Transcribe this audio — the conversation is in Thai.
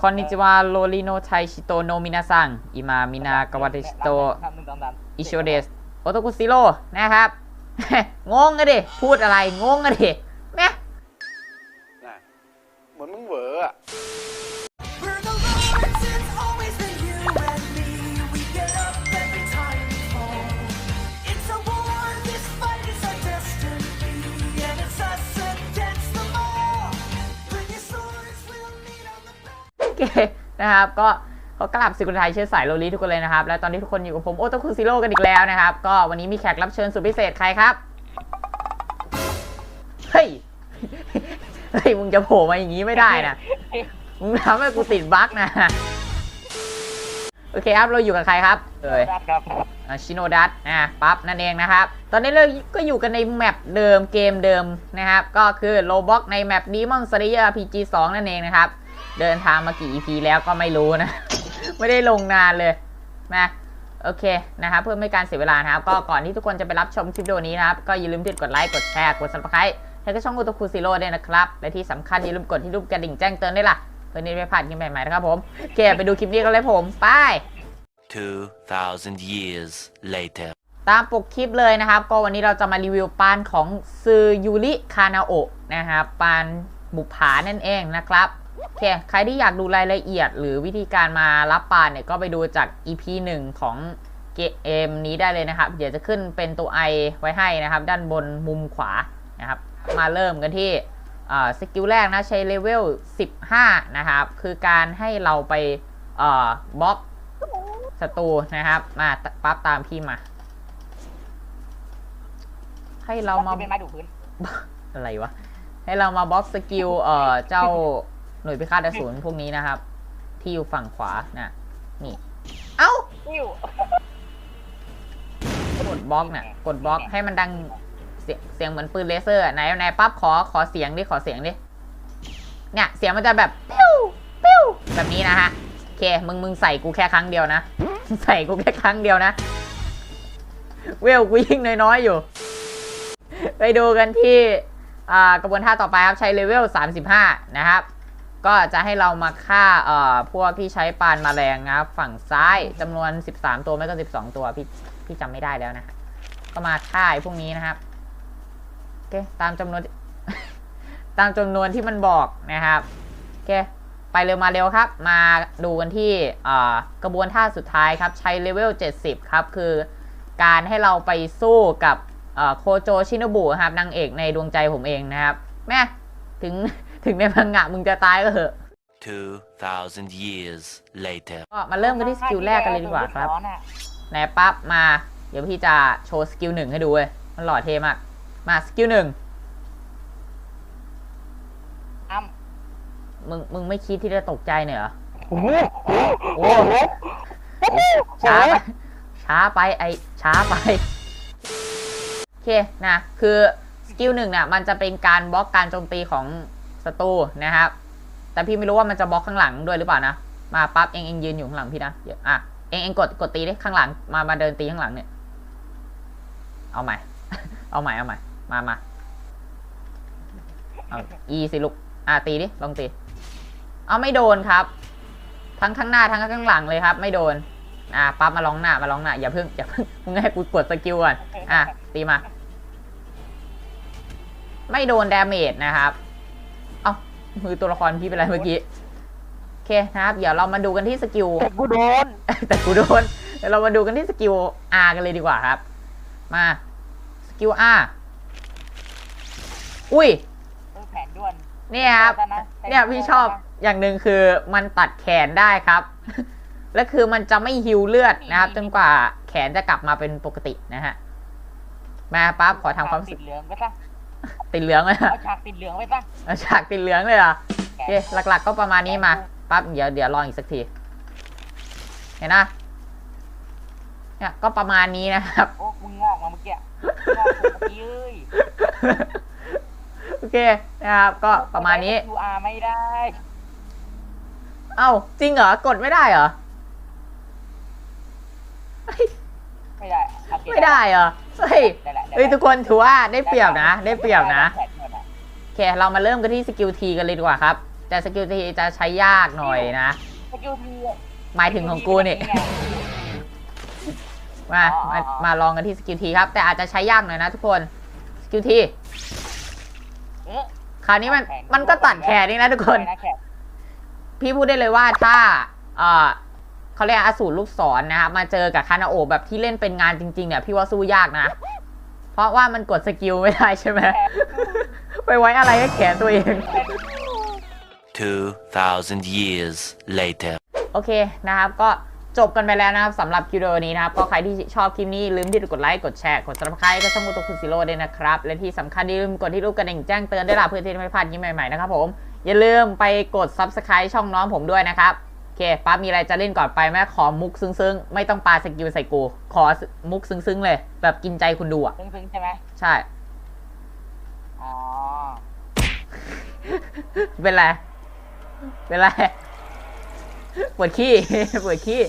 คอนนิจิวาโรลิโนไทชิโตโนมินาซังอิมามินากาวาเตชิโตอิชิโชเดสโอโตกุซิโร่นะครับ งงอะดิ พูดอะไร งงอะดิแม่เหมือนมึงเหวออะ เคนะครับ ก็ขอกราบสิคนไทยเชื้อสายโรลีทุกคนเลยนะครับ และตอนนี้ทุกคนอยู่กับผมโอโตคุซิโร่กันอีกแล้วนะครับ ก็วันนี้มีแขกรับเชิญสุดพิเศษใครครับ เฮ้ย เฮ้ย มึงจะโผล่มาอย่างนี้ไม่ได้นะ มึงทำให้กูติดบั๊กนะ โอเคครับ เราอยู่กับใครครับ เอ่ยครับครับชิโนดัตนะปั๊บนั่นเองนะครับ ตอนนี้เราก็อยู่กันในแมปเดิมเกมเดิมนะครับ ก็คือโลบ็อกในแมป Demon Slayer RPG 2นั่นเองนะครับ เดินทางมากี่ EP แล้วก็ไม่รู้นะ ไม่ได้ลงนานเลยนะโอเคนะครับเพื่อไม่ให้การเสียเวลานะครับ ก็ก่อนที่ทุกคนจะไปรับชมคลิปวิดีโอนี้นะครับ ก็อย่าลืมกดไลค์กดแชร์กด subscribe แล้วก็ช่องอุตคุซิโร่ด้วยนะครับ และที่สำคัญอย่าลืมกดที่รูปกระดิ่งแจ้งเตือนด้วยล่ะเพื่อที่จะไม่พลาดคลิปใหม่ๆนะครับผมโอเคไปดูคลิปนี้กันเลยผมไป 2,000 years later. ตามปกคลิปเลยนะครับ ก็วันนี้เราจะมารีวิวปานของซือยูริคานาโอะนะครับปานบุผานั่นเองนะครับ โอเค ใครที่อยากดูรายละเอียด หรือวิธีการมารับปานเนี่ยก็ไปดูจาก EP 1 ของเกมนี้ได้เลยนะครับ เดี๋ยวจะขึ้นเป็นตัว I ไว้ให้นะครับ ด้านบนมุมขวานะครับ มาเริ่มกันที่อ่าสกิลแรกนะใช้เลเวล 15 นะครับ คือการให้เราไปอ่าบล็อกศัตรูนะครับ มาปั๊บตามพี่มา ให้เรามาที่เป็นไม้ดูพื้นอะไรวะ ให้เรามาบล็อกสกิลเอ่อเจ้าห น่วยพิฆาตอสูรพวกนี้นะครับ ที่อยู่ฝั่งขวานะนี่ เอ้าติ้วกดบล็อกน่ะ กดบล็อกให้มันดังเสียงเสียงเหมือนปืนเลเซอร์อะไหนไหนปั๊บขอขอเสียงดิขอเสียงดิเนี่ยเสียงมันจะแบบปิ้วปิ้วแบบนี้นะฮะโอเคมึงมึงใส่กูแค่ครั้งเดียวนะใส่กูแค่ครั้งเดียวนะเวลกูยิ่งน้อยๆอยู่ ไปดูกันที่อ่ากระบวนท่าต่อไปครับใช้เลเวล 35 นะครับ ก็จะให้เรามาฆ่าเอ่อพวกที่ใช้ปานมาแรงนะครับ ฝั่งซ้ายจำนวน 13 ตัวไม่ก็ 12 ตัว พี่พี่จำไม่ได้แล้วนะก็มาฆ่าไอ้พวกนี้นะครับโอเคตามจำนวน ตามจำนวนที่มันบอกนะครับโอเคไปเร็วมาเร็วครับ มาดูกันที่กระบวนท่าสุดท้ายครับ ใช้เลเวล 70 ครับ คือการให้เราไปสู้กับโคโจชินบุครับนางเอกในดวงใจผมเองนะครับ แม่ถึง ถึงในพังงะมึงจะตายก็เหอะ 2,000 years later. ก็มาเริ่มกันที่สกิลแรกกันเลยดีกว่าครับร้อนอะไหนปั๊บมา เดี๋ยวพี่จะโชว์สกิลหนึ่งให้ดูเว้ย มันหล่อเท่มาก มาสกิลหนึ่งอ้ำมึง มึงไม่คิดที่จะตกใจหน่อยเหรอ โอ้โหโอ้ช้าไปช้าไปไอช้าไป โอเค นะ คือสกิลหนึ่งเนี่ยมันจะเป็นการบล็อกการโจมตีของ ศัตรูนะครับ แต่พี่ไม่รู้ว่ามันจะบล็อกข้างหลังด้วยหรือเปล่านะ มาปั๊บเองเองยืนอยู่ข้างหลังพี่นะอะเองเองกดกดตีดิข้างหลัง มามาเดินตีข้างหลังเนี่ย เอาใหม่ เอาใหม่เอาใหม่ มามาเอาอีสิลูกอะตีดิลองตี เอาไม่โดนครับ ทั้งข้างหน้าทั้งข้างหลังเลยครับ ไม่โดน อะปั๊บมาลองหน้ามาลองหน้าอย่าเพิ่งอย่าเพิ่งมึงให้กูกดสกิลก่อนอะตีมา ไม่โดนดาเมจนะครับ มือตัวละครพี่เป็นไรเมื่อกี้ โอเคนะครับ เดี๋ยวเรามาดูกันที่สกิล แต่กูโดน แต่กูโดน เดี๋ยวเรามาดูกันที่สกิล R กันเลยดีกว่าครับ มา สกิล R อุ้ยเออแผนด่วนเนี่ยครับ เนี่ยพี่ชอบอย่างหนึ่งคือมันตัดแขนได้ครับ และคือมันจะไม่ฮิวเลือดนะครับ จนกว่าแขนจะกลับมาเป็นปกตินะฮะ มาปั๊บขอทำความรู้ติสึกดเหลืองไปซะ ติดเหลืองเลยอะเอาฉากติดเหลืองไปซะเอาฉากติดเหลืองเลยเหรอโอเคหลัก ๆ ก็ประมาณนี้มาปั๊บเดี๋ยวเดี๋ยวลองอีกสักที เห็นนะเนี่ยก็ประมาณนี้นะครับ โอ้มึงงอกมาเมื่อกี้งอกเมื่อกี้เอ้ยโอเคนะครับ ก็ประมาณนี้ทูอาร์ไม่ได้ เอ้าจริงเหรอกดไม่ได้เหรอไม่ได้โอเคไม่ได้เหรอเฮ้ย ได้ แหละได้แหละเฮ้ยทุกคนถือว่าได้เปรียบนะ ได้เปรียบนะได้ได้ได้โอเคเรามาเริ่มกันที่สกิลทีกันเลยดีกว่าครับ แต่สกิลทีจะใช้ยากหน่อยนะสกิลทีหมายถึงของกูนี่มาอ๋อมาอ๋อมาลองกันที่สกิลทีครับ แต่อาจจะใช้ยากหน่อยนะทุกคนสกิลทีเอ๊ะคราวนี้มันแขนมันก็ตัดแขนนี่นะทุกคนไม่นะแขนพี่พูดได้เลยว่าถ้าเอ่อเขาเรียกอสูรลูกศรนะครับมาเจอกับคานาโอะแบบที่เล่นเป็นงานจริงๆเนี่ยพี่ว่าสู้ยากนะ เพราะว่ามันกดสกิลไม่ได้ใช่ไหม ไปไว้อะไรให้แขนตัวเอง 2,000 years later. โอเคนะครับก็จบกันไปแล้วนะครับสำหรับคลิปวิดีโอนี้นะครับ ก็ใครที่ชอบคลิปนี้อย่าลืมที่จะกดไลค์ กดแชร์ กด subscribe ก็ช่องมูตุคุซิโร่ด้วยนะครับ และที่สำคัญอย่าลืมกดที่รูปกระดิ่งแจ้งเตือนด้วยล่ะเพื่อที่จะไม่พลาดคลิปใหม่ๆนะครับผม อย่าลืมไปกด subscribe ช่องน้องผมด้วยนะครับโอ เคป้ามีอะไรจะเล่นก่อนไปแม่ขอมุกซึ้งๆ ไม่ต้องปาสกิลใส่กู ขอมุกซึ้งๆเลย แบบกินใจคุณดูอะ ซึ้งๆใช่ไหมใช่ อ๋อ เป็นไร เป็นไรปวดขี้ปวดขี้